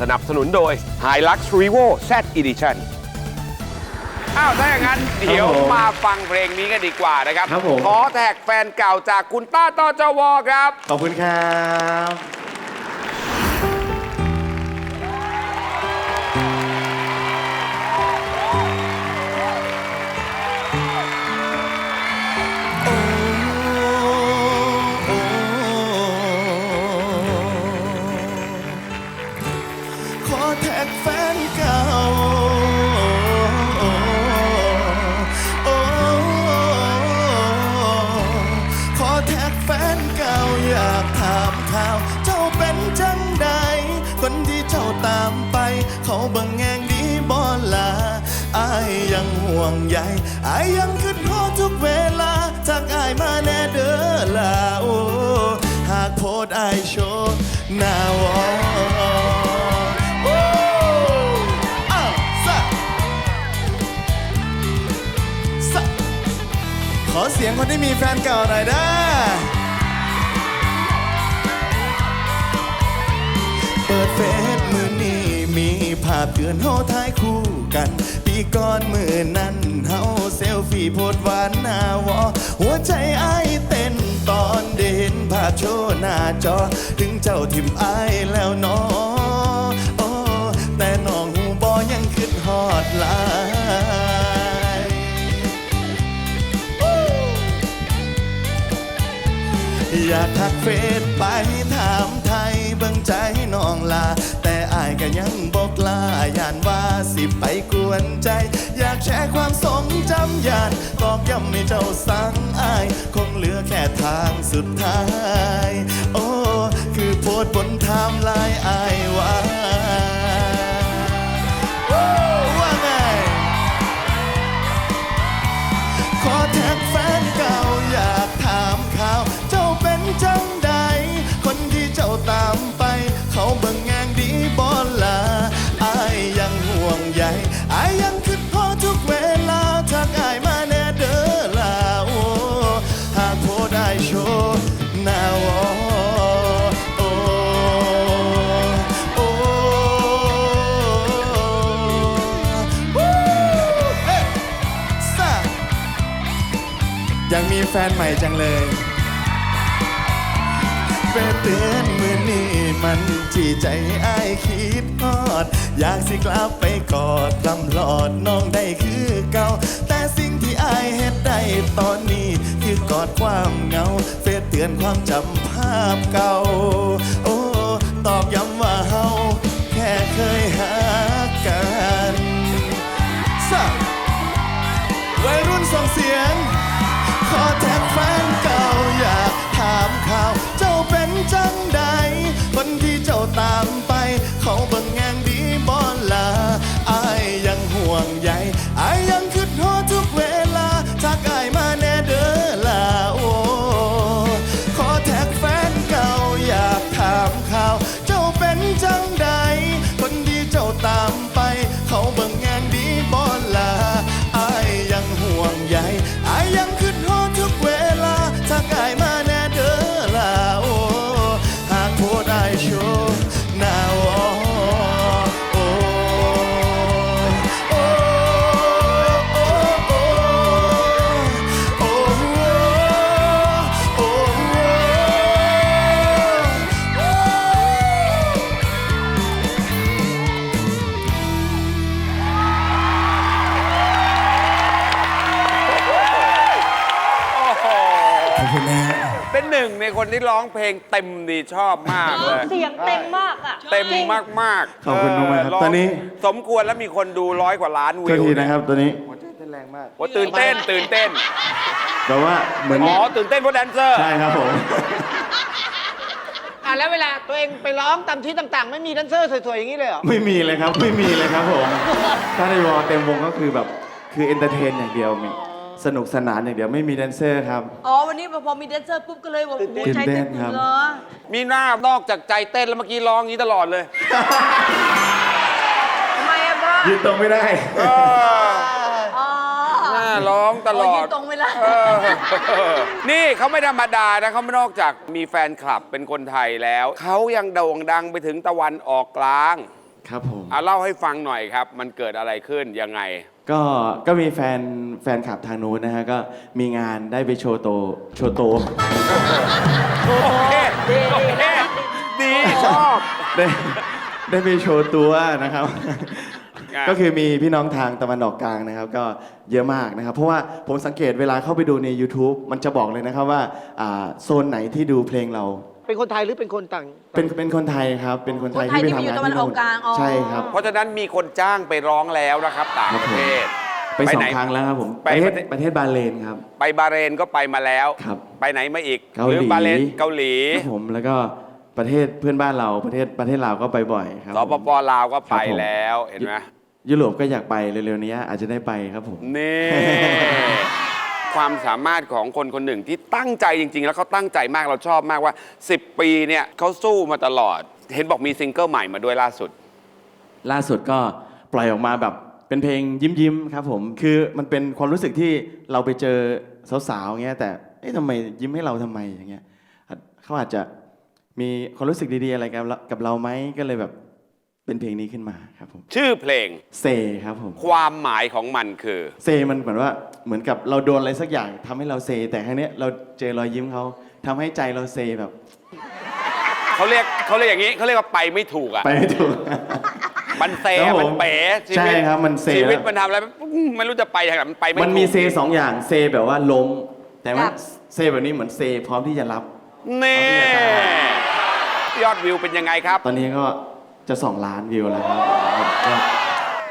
สนับสนุนโดย Hilux Revo Z Edition อ้าวถ้าอย่างนั้นเดี๋ยวผมมาฟังเพลงนี้กันดีกว่านะครับ ครับผม ขอแท็กแฟนเก่าจากคุณต้าต้อจวครับ ขอบคุณครับ ตามไป เขาบังแงงดีบอลาอายยังห่วงใยอายยังคิดฮอทุกเวลาจากอายมาแน่เด้อลาโอ้หากโพสต์อายโชว์หน้าวอขอเสียงคนที่มีแฟนเก่าหน่อยด้เปิดเฟซ มือนี้มีภาพเตือนเฮาถ่ายคู่กัน ปีก่อนมือนั้นเฮาเซลฟี่โพสต์หวานหน้าวอ หัวใจไอเต้นตอนได้เห็นภาพโชว์หน้าจอ ถึงเจ้าทิมไอแล้วเนอโอ้แต่น้องหูบอยังขึ้นฮอดลายอยากทักเฟซไปถามไทยเบิ่งใจน้องลาแต่ายก็ยังบอกลาย่านว่าสิไปกวนใจ อยากแชร์ความทรงจำยานตอกย้ำให้เจ้าสั่งอาย คงเหลือแค่ทางสุดท้าย โอ้ คือโพสบนไทม์ไลน์อายว่าวู้ว่าไงขอแท็ก ยังมีแฟนใหม่จังเลยเฟซเตือนมือนี้มันจีใจอ้ายคิดฮอด อยากสิกลับไปกอดกำหลอดน้องได้คือเก่า แต่สิ่งที่อ้ายเฮ็ดได้ตอนนี้คือกอดความเหงาเฟซเตือนความจำภาพเก่า โอ้ ตอบย้ำว่าเฮาแค่เคยหากันสะวัยรุ่นส่งเสียง ขอแท็กแฟนเก่าอยากถามข่าว เจ้าเป็นจังใด คนที่เจ้าตามไป เขาเบิ่งแงงดีบอลาอายยังห่วงใย งในคนที่ร้องเพลงเต็มดีชอบมากเลย เสียงเต็มมากอะเต็มมากๆขอบคุณมากๆครับเร้งตอนนี้ สมควรแล้วมีคนดูร้อยกว่าล้านวิโทษวทีนะครับตัวนี้โอ้ตื่นเต้นตื่นเต้น แต่ว่าเหมือนอ๋อ ตื่นเต้นเพราะแดนเซอร์ ใช่ครับผม อะแล้วเวลาตัวเองไปร้องตามที่ต่างๆ ไม่มีแดนเซอร์สวยๆ อย่างนี้เลยเหรอ ไม่มีเลยครับ ไม่มีเลยครับผม ถ้าในวอลเต็มวงก็คือแบบ คือเอนเตอร์เทนอย่างเดียวมี สนุกสนานอย่างเดียวไม่มีแดนเซอร์ครับ อ๋อ วันนี้พอมีแดนเซอร์ปุ๊บก็เลยบอกตื่นเต้นหัวใจเต้นตื่นเต้นครับเหรอมีหน้านอกจากใจเต้นแล้วเมื่อกี้ร้องอย่างนี้ตลอดเลยทำไมอะพ่อยืนตรงไม่ได้ เอออ๋อหน้าร้องตลอยืดนตรงเวลา เออนี่เขาไม่ธรรมดานะเขาไม่นอกจากมีแฟนคลับเป็นคนไทยแล้ว เขายังโด่งดังไปถึงตะวันออกกลาง ครับผมเอาเล่าให้ฟังหน่อยครับ มันเกิดอะไรขึ้นยังไง ก็ก็มีแฟนแฟนคลับทางนู้นนะฮะก็มีงานได้ไปโชว์โตโชว์โตโอเคโอเคดีชอบ ได้ได้ไปโชว์ตัวนะครับอะก็คือมีพี่น้องทางตะวันออกกลางนะครับ ก็เยอะมากนะครับ เพราะว่าผมสังเกตเวลาเข้าไปดูใน YouTube มันจะบอกเลยนะครับว่าอ่าโซนไหนที่ดูเพลงเรา เป็นคนไทยหรือเป็นคนต่าง เป็นเป็นคนไทยครับ เป็นคนไทยคนไทยที่ไปที่ทำไปอยู่งานตะวันที่ออกกลางอ๋อใช่ครับ เพราะฉะนั้นมีคนจ้างไปร้องแล้วนะครับ ต่างประเทศ ไปสอไหงนครั้งแล้วครับผมไปประเทศประเทศประเทศบาห์เลนครับ ไปบาห์เรนก็ไปมาแล้วครับไปไหนมาอีกเกาหลีรือบาห์เรนเกาหลีครับผมแล้วก็ประเทศเพื่อนบ้านเราประเทศประเทศลาวก็ไปบ่อยครับสปปลาวก็ไปครับผมแล้วเห็นไหมยุโรปก็อยากไปเร็วๆนี้อาจจะได้ไปครับผมนี่ ความสามารถของคนคนหนึ่งที่ตั้งใจจริง ๆ แล้วเขาตั้งใจมากเราชอบมากว่า 10 ปีเนี่ยเขาสู้มาตลอด เห็นบอกมีซิงเกิลใหม่มาด้วยล่าสุด ล่าสุดก็ปล่อยออกมาแบบเป็นเพลงยิ้มยิ้มๆครับผมคือมันเป็นความรู้สึกที่เราไปเจอสาวๆเงี้ยแต่เอ๊ะทำไมยิ้มให้เราทำไมอย่างเงี้ยอาจเขาอาจจะมีความรู้สึกดีๆอะไรกับเรากับเราไหมก็เลยแบบ เป็นเพลงนี้ขึ้นมาครับผมชื่อเพลงเซครับผม ความหมายของมันคือ เซมันเหมือนว่าเหมือนกับเราโดนอะไรสักอย่างทำให้เราเซ แต่ครั้งเนี้ยเราเจอรอยยิ้มเขาทำให้ใจเราเซแบบเขาเรียกเขาเรียกอย่างนี้เขาเรียกว่าไปไม่ถูกอะไปไม่ถูก มันเซครับผมมันเป๋ชีใช่วิตครับมันเซ ชีวิตแล้วมันทำอะไรอื้อไม่รู้จะไปทางไหนมันไปไม่ถูกมันมีเซสองอย่างเซแบบว่าล้ม แต่ว่าครับ เซแบบนี้เหมือนเซพร้อมที่จะรับ นี่ยอดวิวเป็นยังไงครับ ตอนนี้ก็ จะสองล้านวิวแล้วครับก็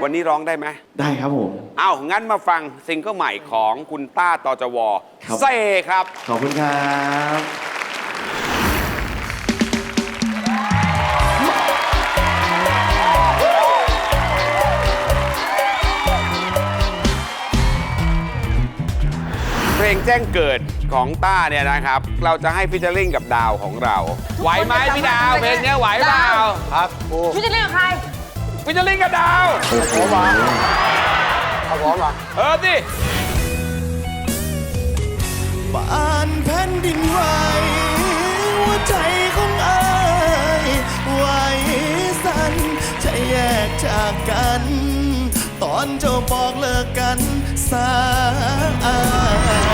วันนี้ร้องได้ไหมได้ครับผม เอ้างั้นมาฟังซิงเกิลใหม่ของคุณต้าตอจวครับ เซครับ ขอบคุณครับเพลงแจ้งเกิด ของต้าเนี่ยนะครับ เราจะให้ฟิชเชอร์ลิงกับดาวของเรา ไหวไหมพี่ดาวเพลงเนี้ยไหวเปล่าครับโอ้พี่จะเล่นกับใครฟิชเชอร์ลิงกับดาวผมมาเอาพร้อมมาเออสิบ้านแผ่นดินไหวหัวใจของอายไหวสั่นจะแยกจากกัน ตอนเจ้าบอกเลิกกันสาย